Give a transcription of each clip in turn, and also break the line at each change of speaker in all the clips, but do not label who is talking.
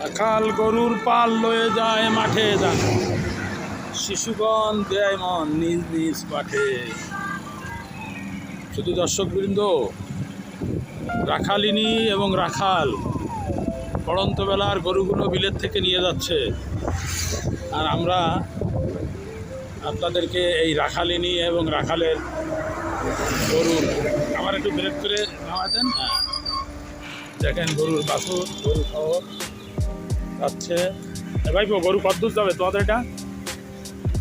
রাখাল গরুর পাল লয়ে যায় মাঠে যান শিশুগণ দেয় মন নিজ নিজ মাঠে শুধু দর্শকবৃন্দ, রাখালিনী এবং রাখাল পড়ন্ত বেলার গরুগুলো বিলের থেকে নিয়ে যাচ্ছে। আর আমরা আপনাদেরকে এই রাখালিনী এবং রাখালের গরুর আমার একটু ব্রেক করে নামা দেন হ্যাঁ। দেখেন গরুর বাছুর গরু সহ যাচ্ছে। ভাই গরু কত দূর যাবে তোমাদের এটা?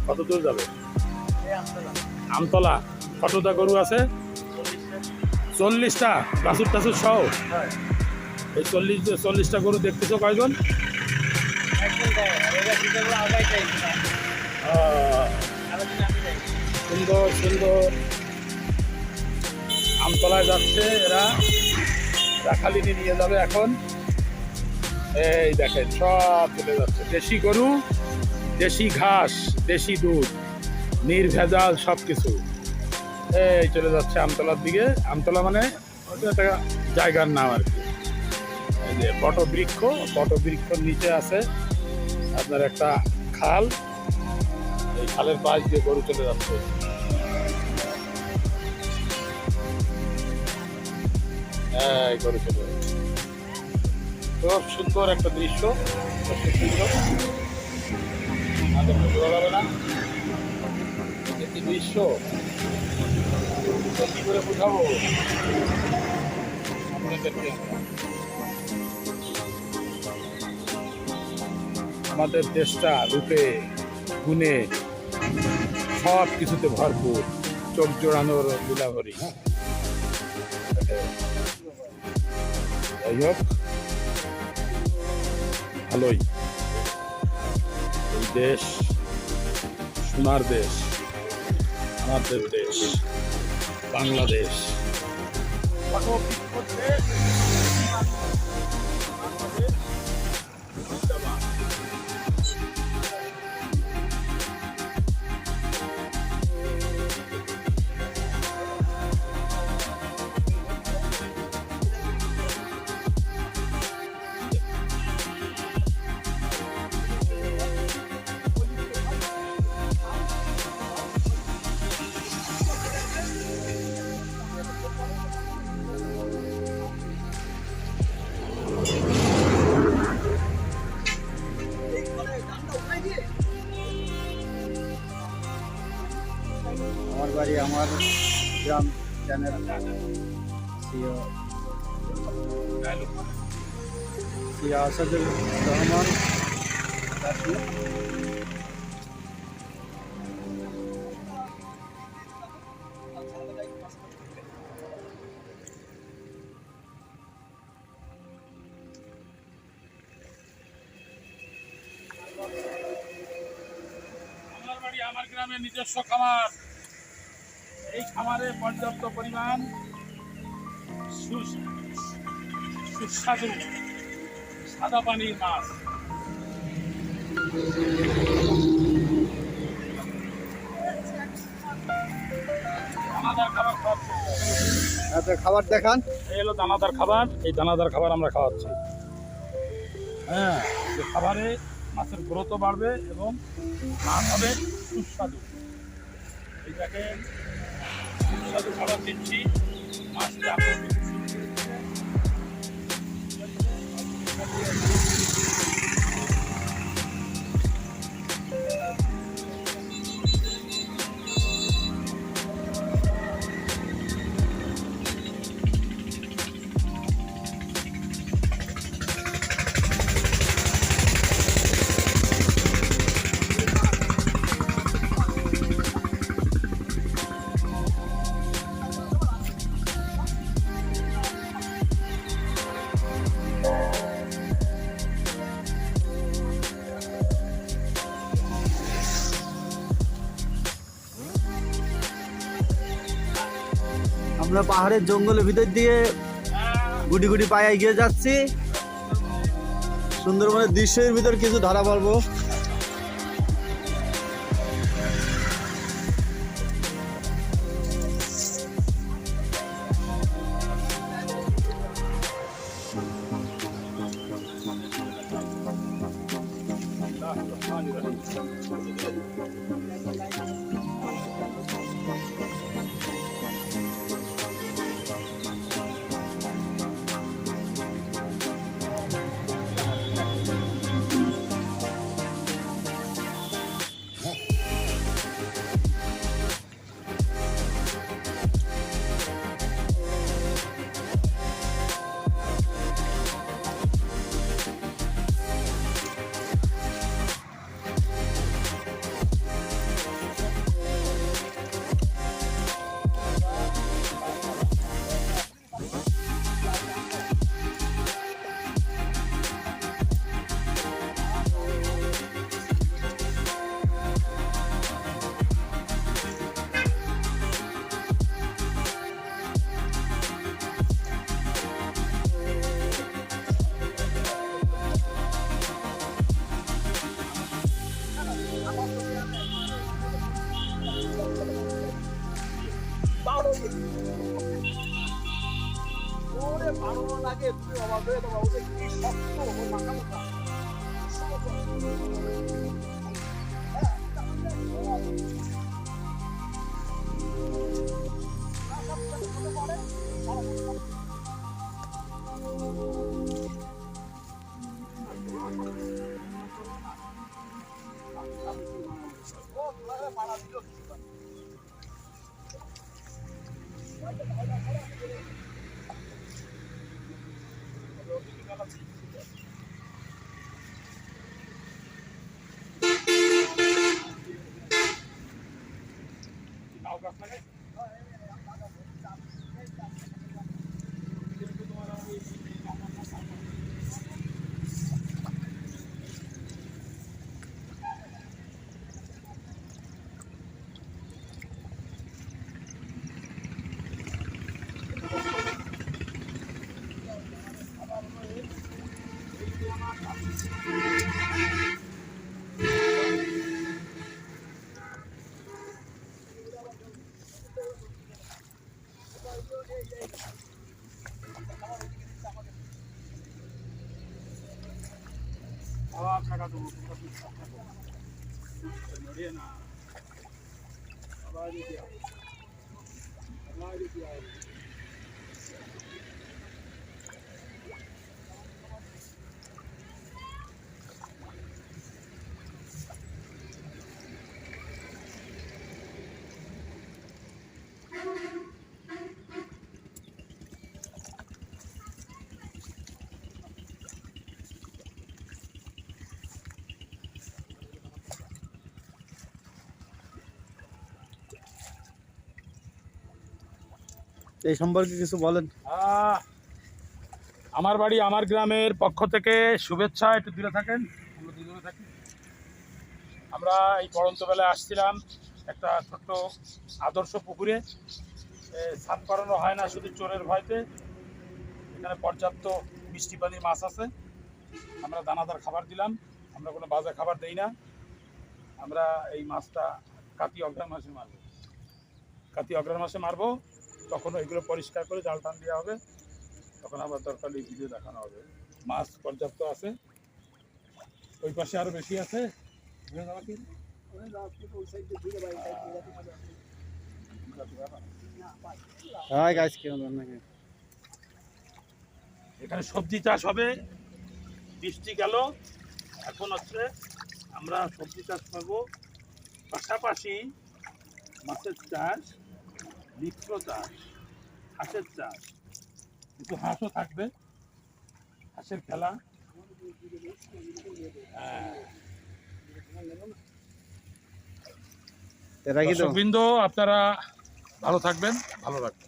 কত দূর যাবে? আমতলা। কতটা গরু আছে? চল্লিশটা। বাছুর টাছুর সহ? এই চল্লিশ, চল্লিশটা গরু দেখতেছো কয়জন? সুন্দর সুন্দর। আমতলায় যাচ্ছে এরা। রাখালিনি নিয়ে যাবে এখন। এই দেখেন, সব চলে যাচ্ছে। দেশি গরু, দেশি ঘাস, দেশি দুধ, নির্ভেজাল সব কিছু এই চলে যাচ্ছে আমতলার দিকে। আমতলা মানে একটা জায়গার নাম আর কি। এই যে বটবৃক্ষ বটবৃক্ষর নিচে আছে আপনার একটা খাল। এই খালের পাশ দিয়ে গরু চলে যাচ্ছে। গরু চলে খুব সুন্দর একটা দৃশ্য। দৃশ্য করে আমাদের দেশটা রূপে, গুণে সব কিছুতে ভরপুর, চোখ জোড়ানোর লীলাভরি যাই হোক ভালোই দেশ সোনার দেশ আমাদের দেশ বাংলাদেশ
আমার গ্রাম চ্যানেল সিয়া আসাদুর রহমান
আমার গ্রামে নিজস্ব খামার। এই খামারে পর্যাপ্ত পরিমাণ সুস্বাদু সাদা পানির মাছ। দানাদার খাবার
দেখান।
এই হলো দানাদার খাবার। এই দানাদার খাবার আমরা খাওয়াচ্ছি। হ্যাঁ এই খাবারে মাছের গ্রোথও বাড়বে এবং মাছ হবে সুস্বাদু। এইটাকে সুস্বাদু খাবার দিচ্ছি মাছটা
আমরা পাহাড়ের জঙ্গলের ভিতর দিয়ে গুটি গুটি পায়ে এগিয়ে যাচ্ছি। সুন্দরবনের দৃশ্যের ভিতর কিছু ধরা পড়ব Thank
ভালো আগে তুমি Okay. আবার টাকা দেবো তোমরা বিশ্বাস করো। নড়িয়ে না আবার এদিকে আও। আবার এদিকে আও।
এই সম্পর্কে কিছু বলেন।
আমার বাড়ি আমার গ্রামের পক্ষ থেকে শুভেচ্ছা, একটু দূরে থাকেন? আমরা এই পড়ন্ত বেলায় আসছিলাম একটা ছোট্ট আদর্শ পুকুরে। সাফ করানো হয় না শুধু চোরের ভয়তে। এখানে পর্যাপ্ত মিষ্টি পানির মাছ আছে। আমরা দানাদার খাবার দিলাম। আমরা কোনো বাজে খাবার দেই না। আমরা এই মাছটা কাতি অগ্রহায়ণ মাসে মারব। কাতি অগ্রহায়ণ মাসে মারবো। তখন এগুলো পরিষ্কার করে জাল টান দেওয়া হবে। তখন আবার দরকার হলে ভিডিও দেখানো হবে। মাছ পর্যাপ্ত আছে। ওই পাশে আরও বেশি আছে। এখানে সবজি চাষ হবে। বৃষ্টি গেল। এখন হচ্ছে আমরা সবজি চাষ করব। পাশাপাশি মাছের চাষ মিশ্র চাষ হাঁসের চাষ। কিন্তু হাঁসও থাকবে হাঁসের খেলা। দর্শকবৃন্দ আপনারা ভালো থাকবেন। ভালো রাখবেন